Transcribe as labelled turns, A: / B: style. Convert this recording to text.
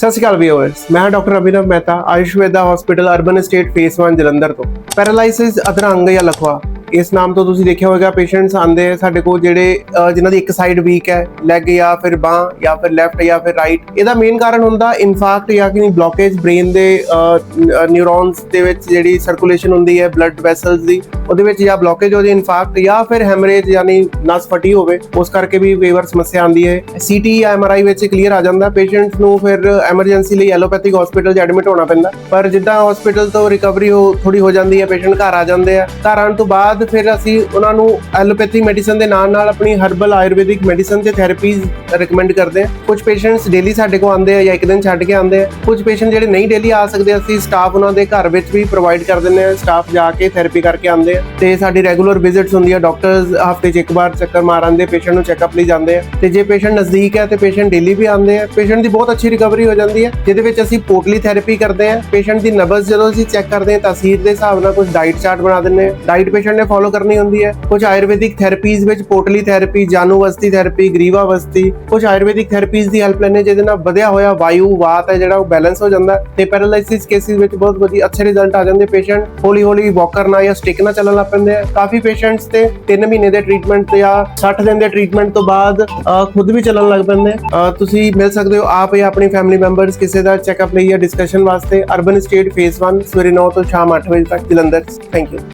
A: ਸਤਿ ਸ਼੍ਰੀ ਅਕਾਲ ਵੀਅਰਸ ਮੈਂ doctor Abhinav Mehta Ayushveda hospital urban state phase 1 Jalandhar ਤੋਂ। Paralysis ਅਧਰੰਗ ਜਾਂ ਲਖਵਾ। ਇਸ ਨਾਮ ਤੋਂ ਤੁਸੀਂ ਦੇਖਿਆ ਹੋਵੇਗਾ ਪੇਸ਼ੈਂਟਸ ਆਂਦੇ ਆ ਸਾਡੇ ਕੋਲ ਜਿਹੜੇ ਅਹ, ਜਿਨ੍ਹਾਂ ਦੀ ਇੱਕ ਸਾਈਡ ਵੀਕ ਹੈ ਲੈਗ ਜਾਂ ਫਿਰ ਬਾਹ ਜਾਂ ਫਿਰ ਲੈਫਟ ਜਾਂ ਫਿਰ ਰਾਈਟ ਇਹਦਾ ਮੇਨ ਕਾਰਨ ਹੁੰਦਾ ਇਨਫਾਕਟ ਜਾਂ ਕਿ ਬਲੋਕੇਜ ਬ੍ਰੇਨ ਦੇ ਨਿਊਰੋਨਸ ਦੇ ਵਿੱਚ ਜਿਹੜੀ ਸਰਕੂਲੇਸ਼ਨ ਹੁੰਦੀ ਹੈ ਬਲੱਡ ਵੈਸਲਸ ਦੀ ਉਹਦੇ ਵਿੱਚ ਜਾਂ ਬਲੋਕੇਜ ਹੋ ਜਾਏ ਇਨਫਾਕਟ ਜਾਂ ਫਿਰ ਹੈਮਰੇਜ ਯਾਨੀ ਨਸ ਫਟੀ ਹੋਵੇ ਉਸ ਕਰਕੇ ਵੀ ਵੇਵਰ ਸਮੱਸਿਆ ਆਉਂਦੀ ਹੈ। ਸੀਟੀ ਜਾਂ ਐਮਆਰਆਈ ਵਿੱਚ ਕਲੀਅਰ ਆ ਜਾਂਦਾ ਪੇਸ਼ੈਂਟਸ ਨੂੰ ਫਿਰ ਐਮਰਜੈਂਸੀ ਲਈ ਐਲੋਪੈਥਿਕ ਹਸਪੀਟਲ 'ਚ ਐਡਮਿਟ ਹੋਣਾ ਪੈਂਦਾ। ਪਰ ਜਿੱਦਾਂ ਹਸਪੀਟਲ ਤੋਂ ਰਿਕਵਰੀ ਹੋ ਥੋੜੀ ਹੋ ਜਾਂਦੀ ਹੈ ਪੇਸ਼ੈਂਟ ਘਰ ਆ ਜਾਂਦੇ ਆ ਘਰ ਆਉਣ ਤੋਂ ਬਾਅਦ ਫਿਰ ਅਸੀਂ ਉਹਨਾਂ ਨੂੰ ਐਲੋਪੈਥੀ ਮੈਡੀਸਨ ਦੇ ਨਾਲ ਨਾਲ ਆਪਣੀ ਹਰਬਲ ਆਯੁਰਵੈਦਿਕ ਮੈਡੀਸਨ ਤੇ ਥੈਰੇਪੀਜ਼ ਰეკਮੈਂਡ ਕਰਦੇ ਹਾਂ। ਕੁਝ ਪੇਸ਼ੈਂਟਸ ਡੇਲੀ ਸਾਡੇ ਕੋਲ ਆਉਂਦੇ ਆ ਜਾਂ ਇੱਕ ਦਿਨ ਛੱਡ ਕੇ ਆਉਂਦੇ ਆ। ਕੁਝ ਪੇਸ਼ੈਂਟ ਜਿਹੜੇ ਨਹੀਂ ਡੇਲੀ ਆ ਸਕਦੇ, ਅਸੀਂ ਸਟਾਫ ਉਹਨਾਂ ਦੇ ਘਰ ਵਿੱਚ ਵੀ ਪ੍ਰੋਵਾਈਡ ਕਰ ਦਿੰਦੇ ਆ ਸਟਾਫ ਜਾ ਕੇ ਥੈਰੇਪੀ ਕਰਕੇ ਆਉਂਦੇ ਆ ਤੇ ਸਾਡੀ ਰੈਗੂਲਰ ਵਿਜ਼ਿਟਸ ਹੁੰਦੀ ਆ। ਡਾਕਟਰਸ ਹਫ਼ਤੇ 'ਚ ਇੱਕ ਵਾਰ ਚੱਕਰ ਮਾਰ ਆਉਂਦੇ ਪੇਸ਼ੈਂਟ ਨੂੰ ਚੈੱਕਅਪ ਲਈ ਜਾਂਦੇ ਆ। ਤੇ ਜੇ ਪੇਸ਼ੈਂਟ ਨਜ਼ਦੀਕ ਹੈ ਤੇ ਪੇਸ਼ੈਂਟ ਡੇਲੀ ਵੀ ਆਉਂਦੇ ਆ। ਪੇਸ਼ੈਂਟ ਦੀ ਬਹੁਤ ਅੱਛੀ ਰਿਕਵਰੀ ਹੋ ਜਾਂਦੀ ਹੈ ਜਿਹਦੇ ਵਿੱਚ ਅਸੀਂ ਪੋਟਲੀ ਥੈਰੇਪੀ ਕਰਦੇ ਆ। ਪੇਸ਼ੈਂਟ ਦੀ ਨਬਜ਼ ਜਦੋਂ ਅਸੀਂ ਚੈੱਕ ਕਰਦੇ ਆ ਤਾਸੀਰ ਦੇ ਹਿਸਾਬ ਨਾਲ ਕੁਝ ਡਾਈਟ ਚਾਰਟ ਬਣਾ ਦਿੰਦੇ ਆ। ਡਾਈਟ ਪੇਸ਼ੈਂਟ ਨੇ ਫੋਲੋ ਕਰਨੀ ਹੁੰਦੀ ਹੈ। ਕੁਝ ਆਯੁਰਵੈਦਿਕ ਥੈਰੇਪੀਜ਼ ਵਿੱਚ ਪੋਟਲੀ ਥੈਰੇਪੀ ਜਾਨੂਵਸਤੀ ਥੈਰੇਪੀ ਗਰੀਵਾ ਵਸਤੀ। ਕੁਝ ਆਯੁਰਵੈਦਿਕ ਥੈਰੇਪੀਜ਼ ਦੀ ਹੈਲਪ ਲੈਣੇ ਜਿਹਦੇ ਨਾਲ ਵਧਿਆ ਹੋਇਆ ਵਾਯੂ, ਵਾਤ ਹੈ ਜਿਹੜਾ ਉਹ ਬੈਲੈਂਸ ਹੋ ਜਾਂਦਾ ਹੈ। ਤੇ ਪੈਰਾਲਾਈਸਿਸ ਕੇਸਿਸ ਵਿੱਚ ਬਹੁਤ ਵਧੀਆ ਅੱਛੇ ਰਿਜ਼ਲਟ ਆ ਜਾਂਦੇ। ਪੇਸ਼ੈਂਟ ਹੌਲੀ ਹੌਲੀ ਵਾਕਰ ਕਰਨਾ ਜਾਂ ਸਟਿਕ ਨਾਲ ਚੱਲਣ ਲੱਗ ਪੈਂਦੇ ਆ। ਕਾਫੀ ਪੇਸ਼ੈਂਟਸ ਤੇ 3 ਮਹੀਨੇ ਦੇ ਟ੍ਰੀਟਮੈਂਟ ਤੇ ਜਾਂ 60 ਦਿਨ ਦੇ ਟ੍ਰੀਟਮੈਂਟ ਤੋਂ ਬਾਅਦ ਖੁਦ ਵੀ ਚੱਲਣ ਲੱਗ ਪੈਂਦੇ। ਆ। ਤੁਸੀਂ ਮਿਲ ਸਕਦੇ ਹੋ ਆਪ ਜਾਂ ਆਪਣੀ ਫੈਮਿਲੀ ਮੈਂਬਰਸ ਕਿਸੇ ਦਾ ਚੈੱਕਅਪ ਲਈ ਜਾਂ ਡਿਸਕਸ਼ਨ ਵਾਸਤੇ। ਅਰਬਨ ਸਟੇਟ ਫੇਸ 1 ਸਵੇਰੇ 9 ਤੋਂ ਸ਼ਾਮ 8 ਵਜੇ ਤੱਕ, ਜਲੰਧਰ। Thank you